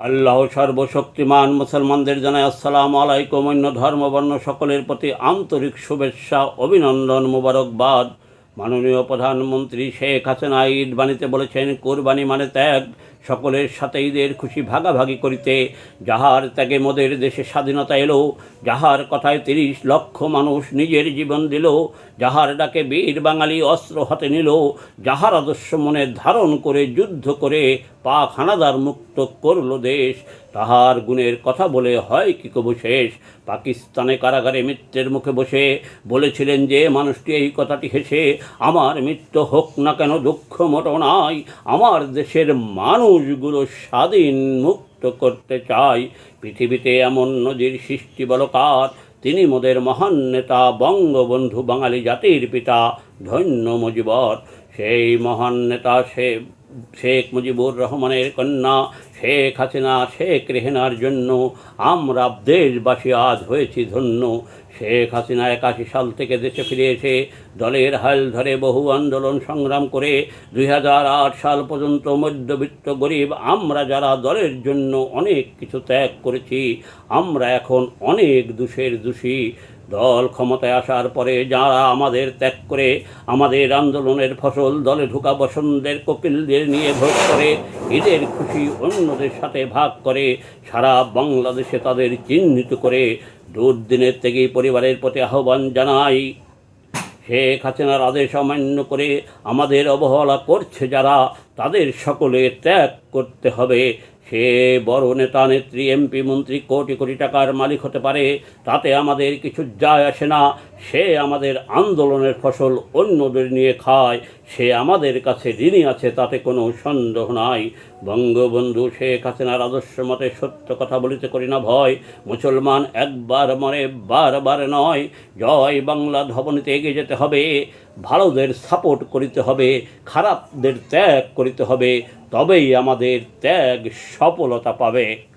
আল্লাহ সর্বশক্তিমান মুসলমানদের জানায় আসসালাম আলাইকুম, অন্য ধর্মবর্ণ সকলের প্রতি আন্তরিক শুভেচ্ছা, অভিনন্দন, মুবারকবাদ। মাননীয় প্রধানমন্ত্রী শেখ হাসিনা ঈদ বাণীতে বলেছেন, কোরবানি মানে ত্যাগ। সকলের সাথে ঈদের খুশি ভাগাভাগি করিতে। যাহার ত্যাগে মোদের দেশে স্বাধীনতা এলো, যাহার কথায় তিরিশ লক্ষ মানুষ নিজের জীবন দিল, যাহার ডাকে বীর বাঙালি অস্ত্র হাতে নিল, যাহার আদর্শ মনে ধারণ করে যুদ্ধ করে পাক হানাদার মুক্ত করল দেশ, তাহার গুণের কথা বলে হয় কি কবু শেষ? পাকিস্তানে কারাগারে মৃত্যুর মুখে বসে বলেছিলেন যে, মানুষটি এই কথাটি হেসে, আমার মৃত্যু হোক না কেন, দুঃখ মোটো নাই, আমার দেশের মানুষগুলো স্বাধীন মুক্ত করতে চাই। পৃথিবীতে এমন নদীর সৃষ্টি বলকার। তিনি মোদের মহান নেতা, বঙ্গবন্ধু বাঙালি জাতির পিতা, ধন্য মজিবর। সেই মহান নেতা সে শেখ মুজিবুর রহমানের কন্যা, শেখ হাসিনা, শেখ রেহেনার জন্য আমরা দেশবাসী আজ হয়েছি ধন্য। শেখ হাসিনা একাশি সাল থেকে দেশে ফিরে এসে দলের হাল ধরে বহু আন্দোলন সংগ্রাম করে দুই হাজার আট সাল পর্যন্ত মধ্যবিত্ত গরিব, আমরা যারা দলের জন্য অনেক কিছু ত্যাগ করেছি, আমরা এখন অনেক দোষের দোষী। দল ক্ষমতায় আসার পরে যারা আমাদের ত্যাগ করে আমাদের আন্দোলনের ফসল দলে ঢুকা বসন্তের কপিলদের নিয়ে ভোগ করে এদের খুশি অন্যদের সাথে ভাগ করে, সারা বাংলাদেশে তাদের চিহ্নিত করে দুর্দিনের থেকে পরিবারের প্রতি আহ্বান জানাই। শেখ হাসিনার আদেশ অমান্য করে আমাদের অবহেলা করছে যারা, তাদের সকলে ত্যাগ করতে হবে। সে বড় নেতা নেত্রী, এমপি, মন্ত্রী, কোটি কোটি টাকার মালিক হতে পারে, তাতে আমাদের কিছু যায় আসে না। সে আমাদের আন্দোলনের ফসল অন্যদের নিয়ে খায়, সে আমাদের কাছে ঋণী আছে, তাতে কোনো সন্দেহ নাই। বঙ্গবন্ধু শেখ হাসিনার আদর্শ মতে সত্য কথা বলিতে করি না ভয়। মুসলমান একবার মরে বারবার নয়। জয় বাংলা ধবনীতে এগিয়ে যেতে হবে। ভালোদের সাপোর্ট করিতে হবে। খারাপদের ত্যাগ করিতে হবে। তবেই আমাদের ত্যাগ সফলতা পাবে।